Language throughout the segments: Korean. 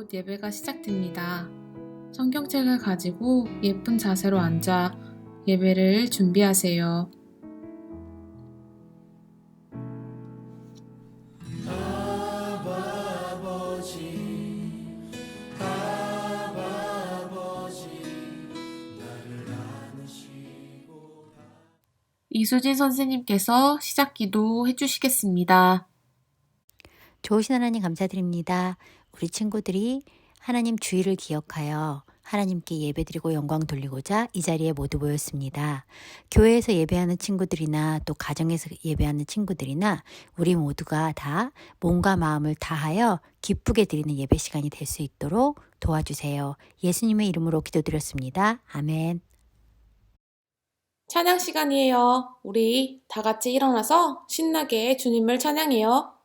곧 예배가 시작됩니다. 성경책을 가지고 예쁜 자세로 앉아 예배를 준비하세요. 이수진 선생님께서 시작 기도 해주시겠습니다. 좋으신 하나님 감사드립니다. 우리 친구들이 하나님 주의를 기억하여 하나님께 예배드리고 영광 돌리고자 이 자리에 모두 모였습니다. 교회에서 예배하는 친구들이나 또 가정에서 예배하는 친구들이나 우리 모두가 다 몸과 마음을 다하여 기쁘게 드리는 예배 시간이 될 수 있도록 도와주세요. 예수님의 이름으로 기도드렸습니다. 아멘. 찬양 시간이에요. 우리 다 같이 일어나서 신나게 주님을 찬양해요.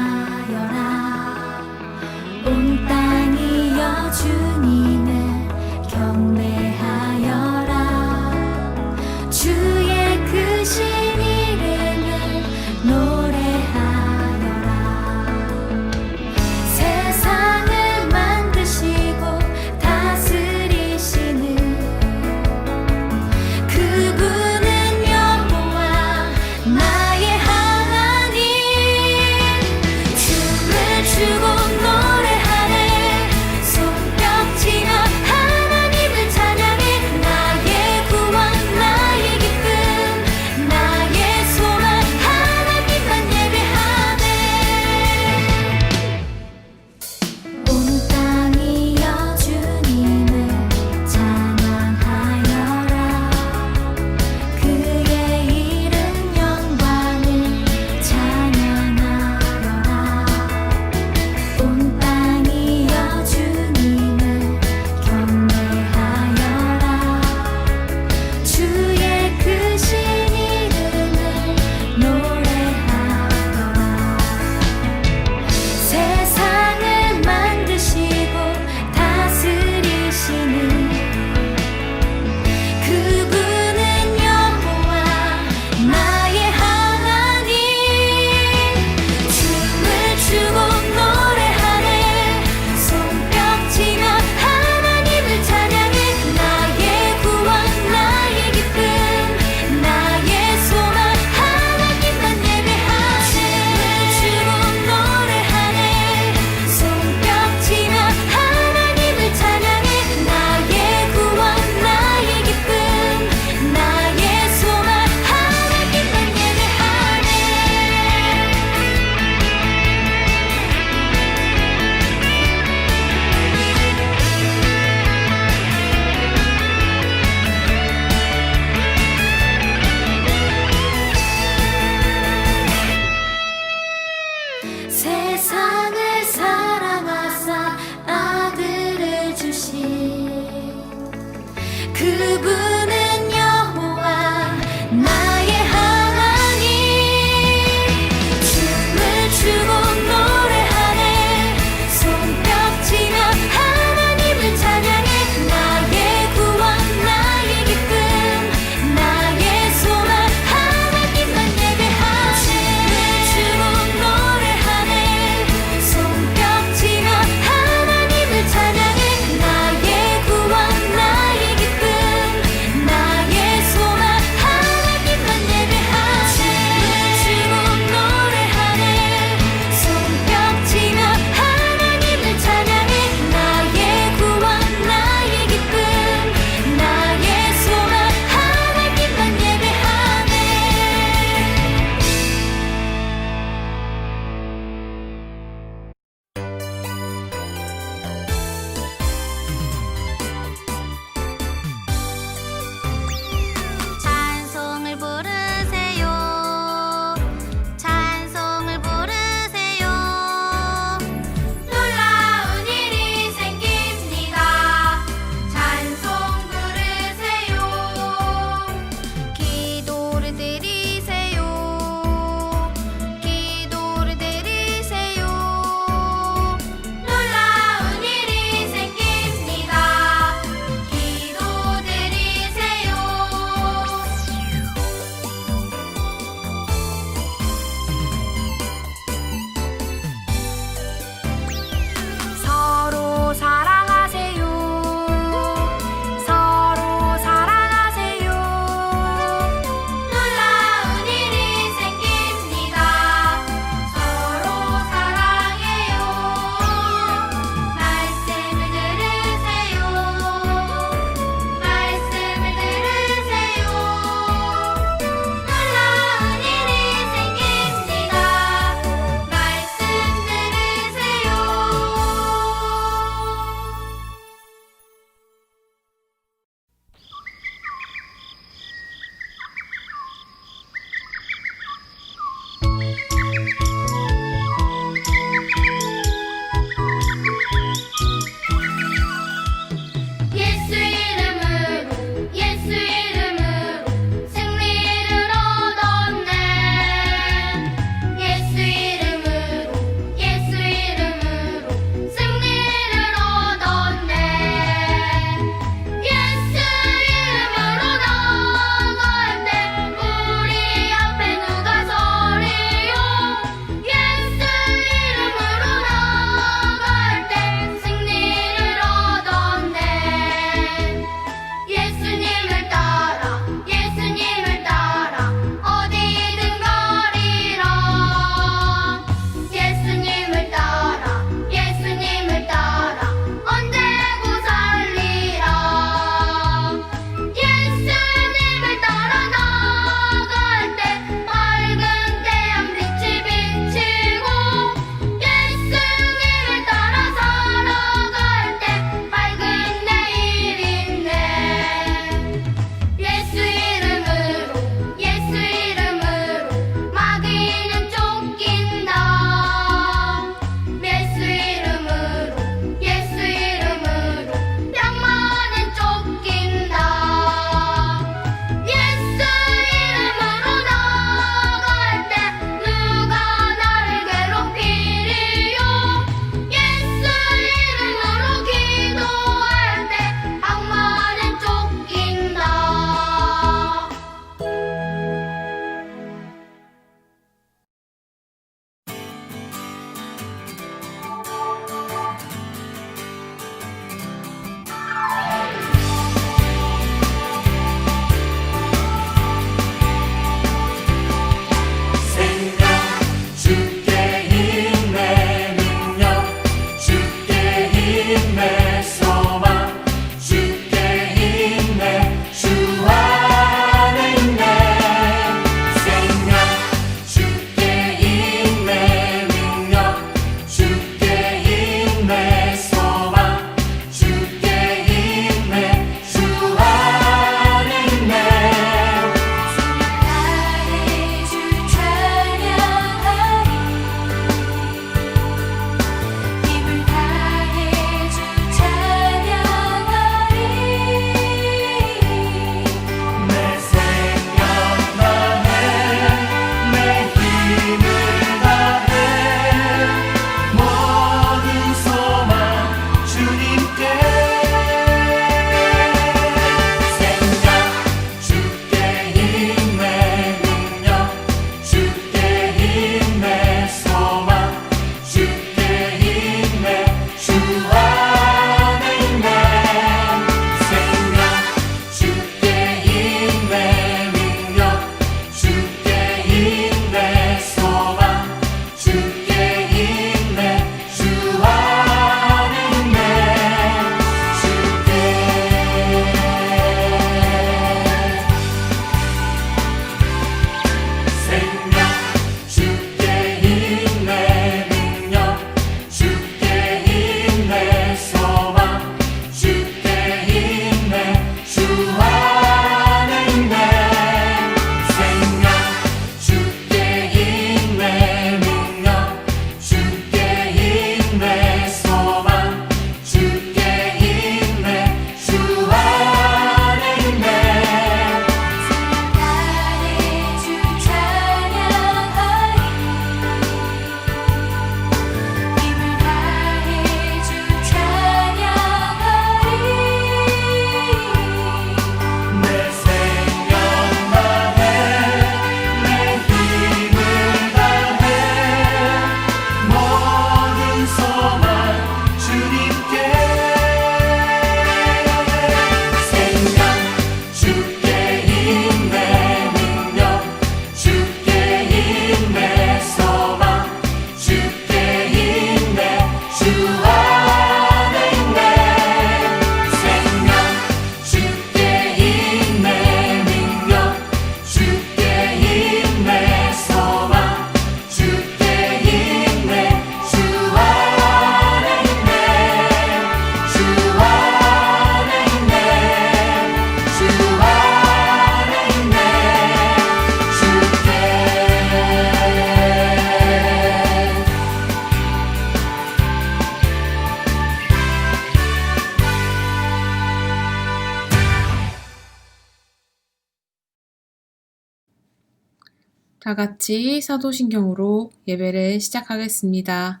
같이 사도신경으로 예배를 시작하겠습니다.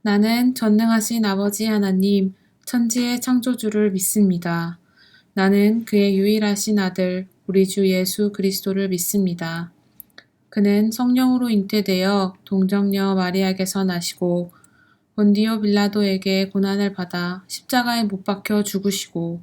나는 전능하신 아버지 하나님, 천지의 창조주를 믿습니다. 나는 그의 유일하신 아들, 우리 주 예수 그리스도를 믿습니다. 그는 성령으로 잉태되어 동정녀 마리아에게서 나시고 본디오 빌라도에게 고난을 받아 십자가에 못 박혀 죽으시고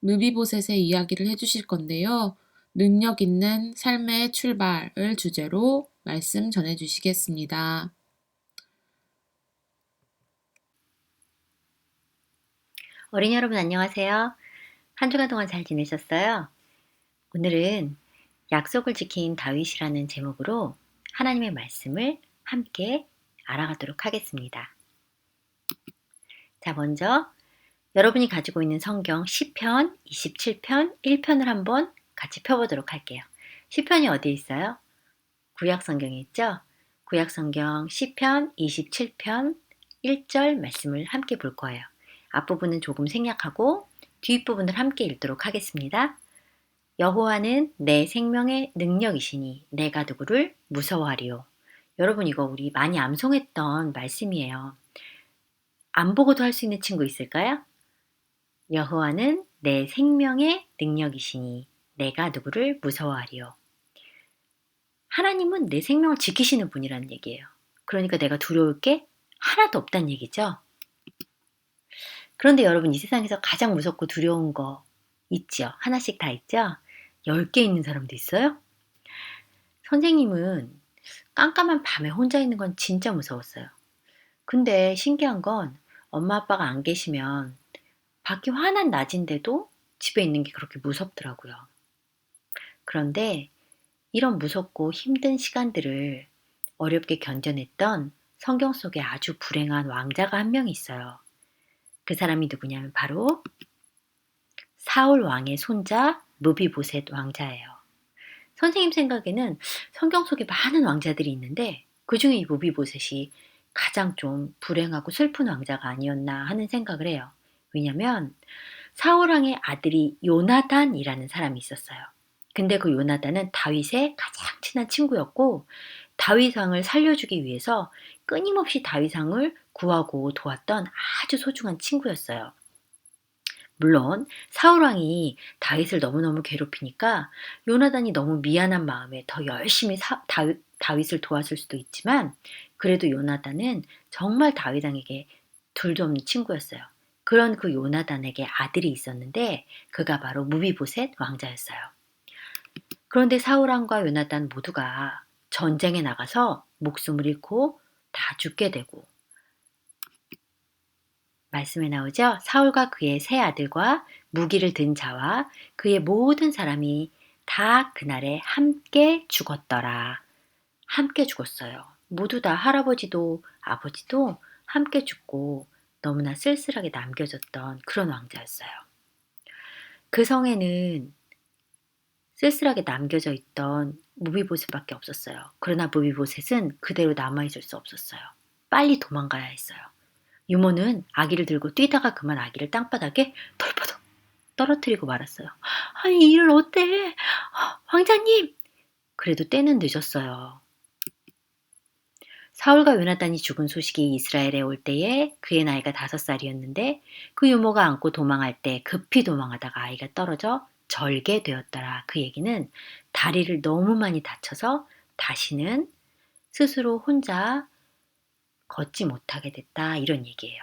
무비보셋의 이야기를 해주실 건데요. 능력 있는 삶의 출발을 주제로 말씀 전해주시겠습니다. 어린이 여러분 안녕하세요. 한 주간 동안 잘 지내셨어요? 오늘은 약속을 지킨 다윗이라는 제목으로 하나님의 말씀을 함께 알아가도록 하겠습니다. 자, 먼저 여러분이 가지고 있는 성경 10편, 27편, 1편을 한번 같이 펴보도록 할게요. 10편이 어디에 있어요? 구약 성경에 있죠? 구약 성경 10편, 27편, 1절 말씀을 함께 볼 거예요. 앞부분은 조금 생략하고 뒷부분을 함께 읽도록 하겠습니다. 여호와는 내 생명의 능력이시니 내가 누구를 무서워하리요. 여러분 이거 우리 많이 암송했던 말씀이에요. 안 보고도 할 수 있는 친구 있을까요? 여호와는 내 생명의 능력이시니 내가 누구를 무서워하리요. 하나님은 내 생명을 지키시는 분이라는 얘기예요. 그러니까 내가 두려울 게 하나도 없다는 얘기죠. 그런데 여러분 이 세상에서 가장 무섭고 두려운 거 있죠? 하나씩 다 있죠? 10개 있는 사람도 있어요? 선생님은 깜깜한 밤에 혼자 있는 건 진짜 무서웠어요. 근데 신기한 건 엄마 아빠가 안 계시면 밖이 환한 낮인데도 집에 있는 게 그렇게 무섭더라고요. 그런데 이런 무섭고 힘든 시간들을 어렵게 견뎌냈던 성경 속에 아주 불행한 왕자가 한 명 있어요. 그 사람이 누구냐면 바로 사울 왕의 손자 무비보셋 왕자예요. 선생님 생각에는 성경 속에 많은 왕자들이 있는데 그 중에 이 무비보셋이 가장 좀 불행하고 슬픈 왕자가 아니었나 하는 생각을 해요. 왜냐면 사울 왕의 아들이 요나단이라는 사람이 있었어요. 근데 그 요나단은 다윗의 가장 친한 친구였고 다윗 왕을 살려주기 위해서 끊임없이 다윗 왕을 구하고 도왔던 아주 소중한 친구였어요. 물론 사울 왕이 다윗을 너무너무 괴롭히니까 요나단이 너무 미안한 마음에 더 열심히 사, 다윗, 다윗을 도왔을 수도 있지만 그래도 요나단은 정말 다윗 왕에게 둘도 없는 친구였어요. 그런 그 요나단에게 아들이 있었는데 그가 바로 무비보셋 왕자였어요. 그런데 사울 왕과 요나단 모두가 전쟁에 나가서 목숨을 잃고 다 죽게 되고 말씀에 나오죠. 사울과 그의 세 아들과 무기를 든 자와 그의 모든 사람이 다 그날에 함께 죽었더라. 함께 죽었어요. 모두 다 할아버지도 아버지도 함께 죽고 너무나 쓸쓸하게 남겨졌던 그런 왕자였어요. 그 성에는 쓸쓸하게 남겨져 있던 무비보셋밖에 없었어요. 그러나 무비보셋은 그대로 남아있을 수 없었어요. 빨리 도망가야 했어요. 유모는 아기를 들고 뛰다가 그만 아기를 땅바닥에 덜퍼덕 떨어뜨리고 말았어요. 아니 이 일을 어때? 왕자님! 그래도 때는 늦었어요. 사울과 요나단이 죽은 소식이 이스라엘에 올 때에 그의 나이가 다섯 살이었는데 그 유모가 안고 도망할 때 급히 도망하다가 아이가 떨어져 절게 되었더라. 그 얘기는 다리를 너무 많이 다쳐서 다시는 스스로 혼자 걷지 못하게 됐다. 이런 얘기예요.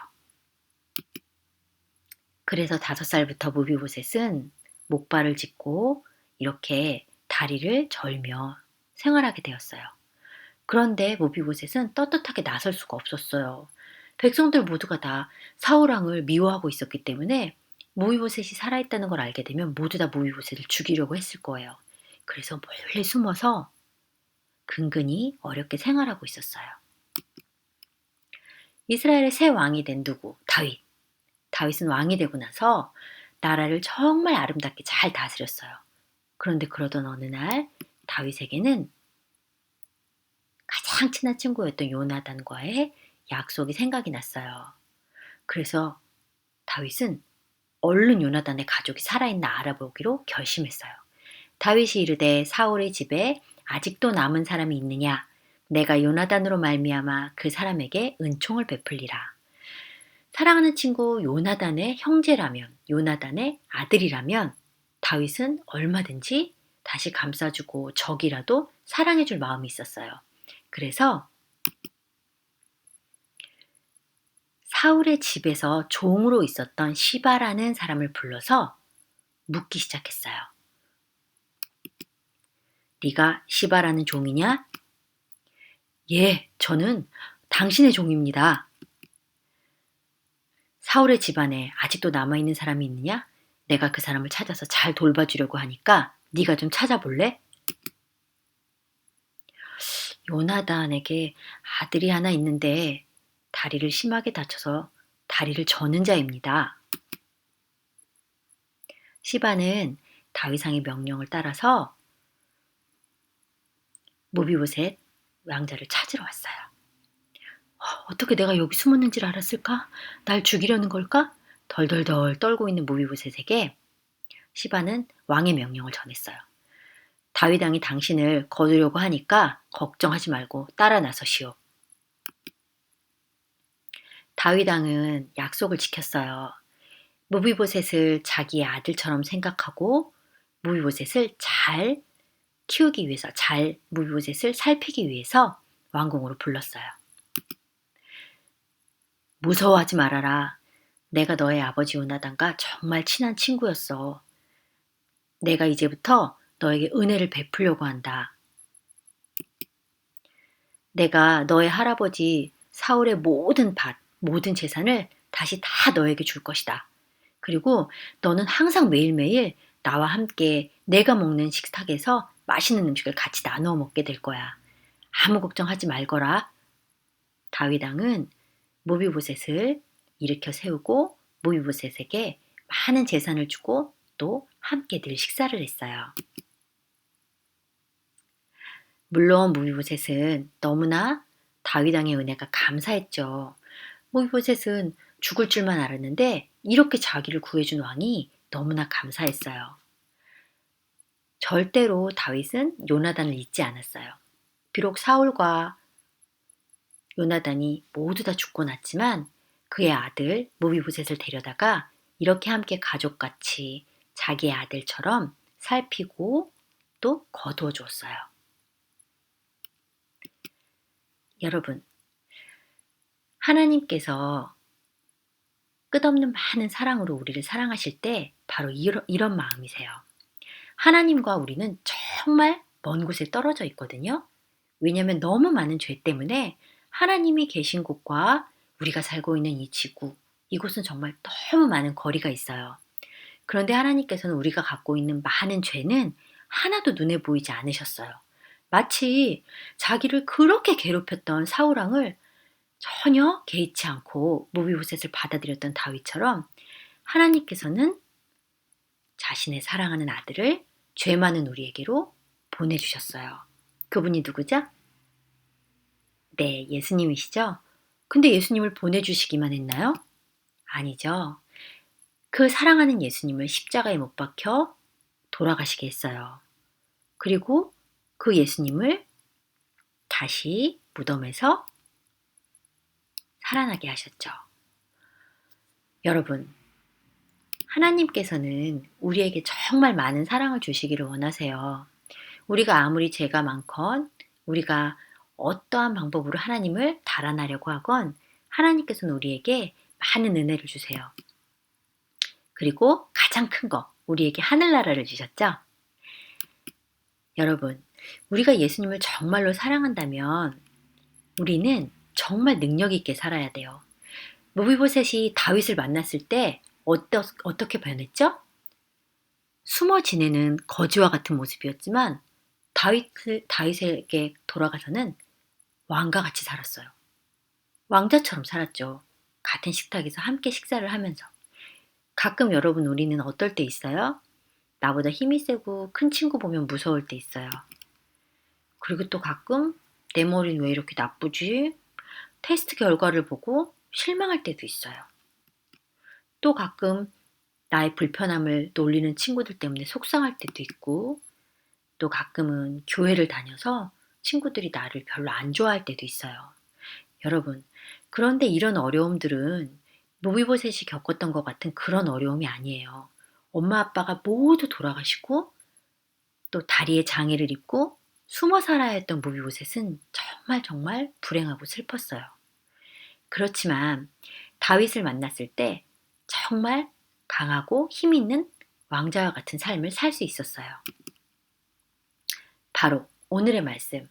그래서 다섯 살부터 무비보셋은 목발을 짚고 이렇게 다리를 절며 생활하게 되었어요. 그런데 무비보셋은 떳떳하게 나설 수가 없었어요. 백성들 모두가 다 사울왕을 미워하고 있었기 때문에 무비보셋이 살아있다는 걸 알게 되면 모두 다 무비보셋을 죽이려고 했을 거예요. 그래서 멀리 숨어서 근근히 어렵게 생활하고 있었어요. 이스라엘의 새 왕이 된 누구? 다윗. 다윗은 왕이 되고 나서 나라를 정말 아름답게 잘 다스렸어요. 그런데 그러던 어느 날 다윗에게는 가장 친한 친구였던 요나단과의 약속이 생각이 났어요. 그래서 다윗은 얼른 요나단의 가족이 살아있나 알아보기로 결심했어요. 다윗이 이르되 사울의 집에 아직도 남은 사람이 있느냐? 내가 요나단으로 말미암아 그 사람에게 은총을 베풀리라. 사랑하는 친구 요나단의 형제라면, 요나단의 아들이라면 다윗은 얼마든지 다시 감싸주고 적이라도 사랑해줄 마음이 있었어요. 그래서 사울의 집에서 종으로 있었던 시바라는 사람을 불러서 묻기 시작했어요. 네가 시바라는 종이냐? 예, 저는 당신의 종입니다. 사울의 집안에 아직도 남아있는 사람이 있느냐? 내가 그 사람을 찾아서 잘 돌봐주려고 하니까 네가 좀 찾아볼래? 요나단에게 아들이 하나 있는데 다리를 심하게 다쳐서 다리를 저는 자입니다. 시바는 다윗왕의 명령을 따라서 모비보셋 왕자를 찾으러 왔어요. 어, 어떻게 내가 여기 숨었는지를 알았을까? 날 죽이려는 걸까? 덜덜덜 떨고 있는 모비보셋에게 시바는 왕의 명령을 전했어요. 다윗 왕이 당신을 거두려고 하니까 걱정하지 말고 따라 나서시오. 다윗 왕은 약속을 지켰어요. 무비보셋을 자기의 아들처럼 생각하고 무비보셋을 잘 키우기 위해서, 잘 무비보셋을 살피기 위해서 왕궁으로 불렀어요. 무서워하지 말아라. 내가 너의 아버지 요나단과 정말 친한 친구였어. 내가 이제부터 너에게 은혜를 베풀려고 한다. 내가 너의 할아버지 사울의 모든 밭, 모든 재산을 다시 다 너에게 줄 것이다. 그리고 너는 항상 매일매일 나와 함께 내가 먹는 식탁에서 맛있는 음식을 같이 나누어 먹게 될 거야. 아무 걱정하지 말거라. 다윗왕은 모비보셋을 일으켜 세우고 모비보셋에게 많은 재산을 주고 또 함께 늘 식사를 했어요. 물론 모비보셋은 너무나 다윗왕의 은혜가 감사했죠. 모비보셋은 죽을 줄만 알았는데 이렇게 자기를 구해준 왕이 너무나 감사했어요. 절대로 다윗은 요나단을 잊지 않았어요. 비록 사울과 요나단이 모두 다 죽고 났지만 그의 아들 모비보셋을 데려다가 이렇게 함께 가족같이 자기의 아들처럼 살피고 또 거두어 주었어요. 여러분, 하나님께서 끝없는 많은 사랑으로 우리를 사랑하실 때 바로 이런, 마음이세요. 하나님과 우리는 정말 먼 곳에 떨어져 있거든요. 왜냐하면 너무 많은 죄 때문에 하나님이 계신 곳과 우리가 살고 있는 이 지구, 이곳은 정말 너무 많은 거리가 있어요. 그런데 하나님께서는 우리가 갖고 있는 많은 죄는 하나도 눈에 보이지 않으셨어요. 마치 자기를 그렇게 괴롭혔던 사우랑을 전혀 개의치 않고 모비보셋을 받아들였던 다윗처럼 하나님께서는 자신의 사랑하는 아들을 죄 많은 우리에게로 보내주셨어요. 그분이 누구죠? 네, 예수님이시죠? 근데 예수님을 보내주시기만 했나요? 아니죠. 그 사랑하는 예수님을 십자가에 못 박혀 돌아가시게 했어요. 그리고 그 예수님을 다시 무덤에서 살아나게 하셨죠. 여러분, 하나님께서는 우리에게 정말 많은 사랑을 주시기를 원하세요. 우리가 아무리 죄가 많건, 우리가 어떠한 방법으로 하나님을 달아나려고 하건, 하나님께서는 우리에게 많은 은혜를 주세요. 그리고 가장 큰 거, 우리에게 하늘나라를 주셨죠? 여러분, 우리가 예수님을 정말로 사랑한다면, 우리는 정말 능력 있게 살아야 돼요. 모비보셋이 다윗을 만났을 때 어떠, 어떻게 변했죠? 숨어 지내는 거지와 같은 모습이었지만 다윗을 다윗에게 돌아가서는 왕과 같이 살았어요. 왕자처럼 살았죠. 같은 식탁에서 함께 식사를 하면서. 가끔 여러분 우리는 어떨 때 있어요? 나보다 힘이 세고 큰 친구 보면 무서울 때 있어요. 그리고 또 가끔 내 머리는 왜 이렇게 나쁘지? 테스트 결과를 보고 실망할 때도 있어요. 또 가끔 나의 불편함을 놀리는 친구들 때문에 속상할 때도 있고, 또 가끔은 교회를 다녀서 친구들이 나를 별로 안 좋아할 때도 있어요. 여러분, 그런데 이런 어려움들은 모비보셋이 겪었던 것 같은 그런 어려움이 아니에요. 엄마 아빠가 모두 돌아가시고 또 다리에 장애를 입고 숨어 살아야 했던 모비보셋은 정말 정말 불행하고 슬펐어요. 그렇지만 다윗을 만났을 때 정말 강하고 힘 있는 왕자와 같은 삶을 살 수 있었어요. 바로 오늘의 말씀.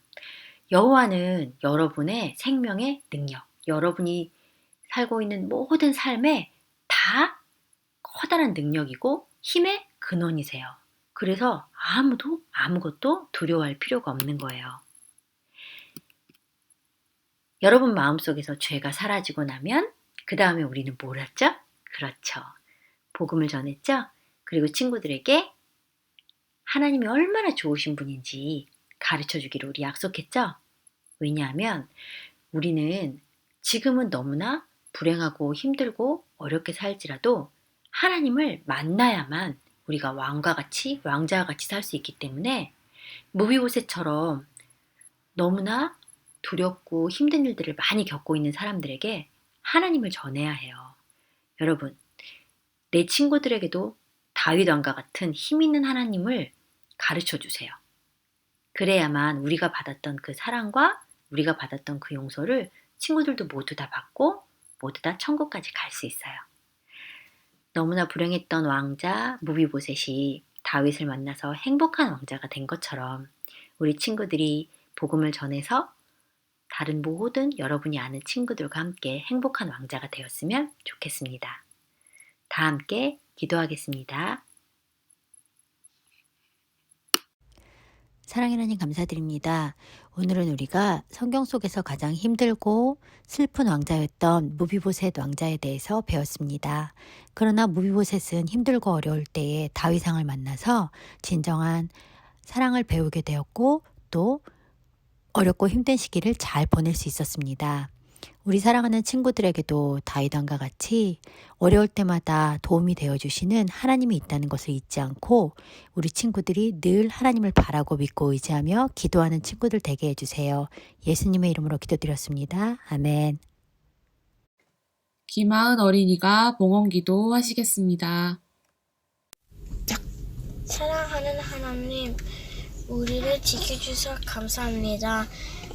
여호와는 여러분의 생명의 능력, 여러분이 살고 있는 모든 삶에 다 커다란 능력이고 힘의 근원이세요. 그래서 아무도 아무것도 두려워할 필요가 없는 거예요. 여러분 마음속에서 죄가 사라지고 나면 그 다음에 우리는 뭘 했죠? 그렇죠. 복음을 전했죠? 그리고 친구들에게 하나님이 얼마나 좋으신 분인지 가르쳐 주기로 우리 약속했죠? 왜냐하면 우리는 지금은 너무나 불행하고 힘들고 어렵게 살지라도 하나님을 만나야만 우리가 왕과 같이 왕자와 같이 살 수 있기 때문에 무비보셋처럼 너무나 두렵고 힘든 일들을 많이 겪고 있는 사람들에게 하나님을 전해야 해요. 여러분, 내 친구들에게도 다윗 왕과 같은 힘 있는 하나님을 가르쳐 주세요. 그래야만 우리가 받았던 그 사랑과 우리가 받았던 그 용서를 친구들도 모두 다 받고 모두 다 천국까지 갈 수 있어요. 너무나 불행했던 왕자 무비보셋이 다윗을 만나서 행복한 왕자가 된 것처럼 우리 친구들이 복음을 전해서 다른 모든 여러분이 아는 친구들과 함께 행복한 왕자가 되었으면 좋겠습니다. 다 함께 기도하겠습니다. 사랑의 하나님 감사드립니다. 오늘은 우리가 성경 속에서 가장 힘들고 슬픈 왕자였던 무비보셋 왕자에 대해서 배웠습니다. 그러나 무비보셋은 힘들고 어려울 때에 다윗왕을 만나서 진정한 사랑을 배우게 되었고 또 어렵고 힘든 시기를 잘 보낼 수 있었습니다. 우리 사랑하는 친구들에게도 다윗왕과 같이 어려울 때마다 도움이 되어 주시는 하나님이 있다는 것을 잊지 않고 우리 친구들이 늘 하나님을 바라고 믿고 의지하며 기도하는 친구들 되게 해주세요. 예수님의 이름으로 기도드렸습니다. 아멘. 김하은 어린이가 봉헌 기도 하시겠습니다. 사랑하는 하나님, 우리를 지켜주셔서 감사합니다.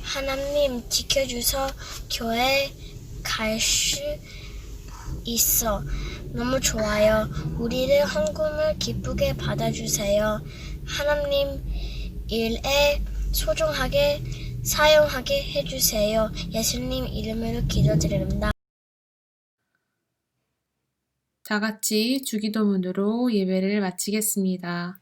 하나님 지켜주셔 교회 갈 수 있어. 너무 좋아요. 우리를 헌금을 기쁘게 받아주세요. 하나님 일에 소중하게 사용하게 해주세요. 예수님 이름으로 기도드립니다. 다 같이 주기도문으로 예배를 마치겠습니다.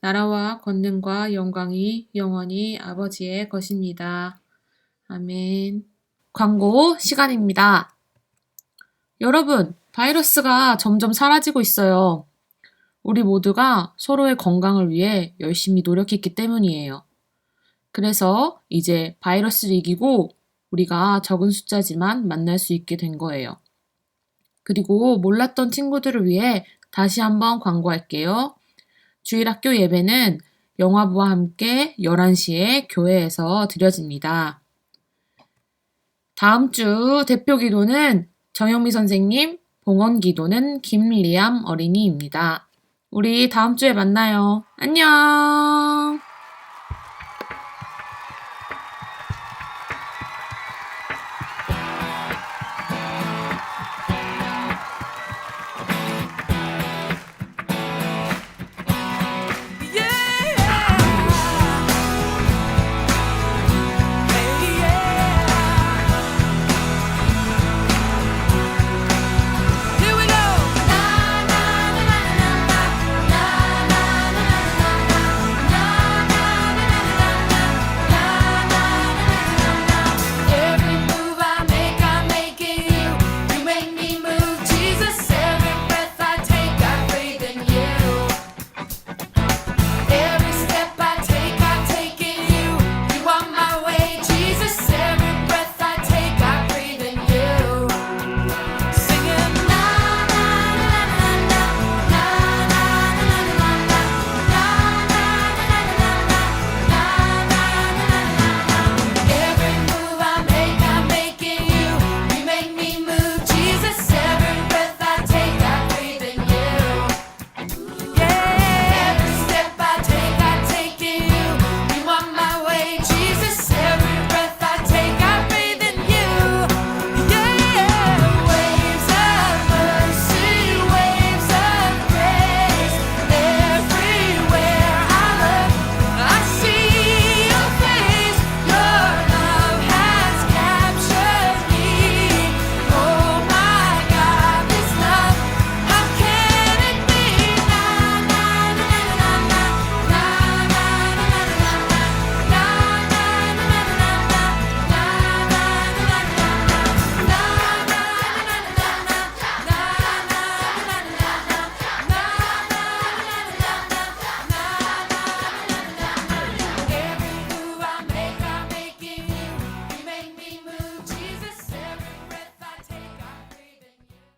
나라와 권능과 영광이 영원히 아버지의 것입니다. 아멘. 광고 시간입니다. 여러분, 바이러스가 점점 사라지고 있어요. 우리 모두가 서로의 건강을 위해 열심히 노력했기 때문이에요. 그래서 이제 바이러스를 이기고 우리가 적은 숫자지만 만날 수 있게 된 거예요. 그리고 몰랐던 친구들을 위해 다시 한번 광고할게요. 주일학교 예배는 영화부와 함께 11시에 교회에서 드려집니다. 다음 주 대표 기도는 정영미 선생님, 봉헌 기도는 김리암 어린이입니다. 우리 다음 주에 만나요. 안녕!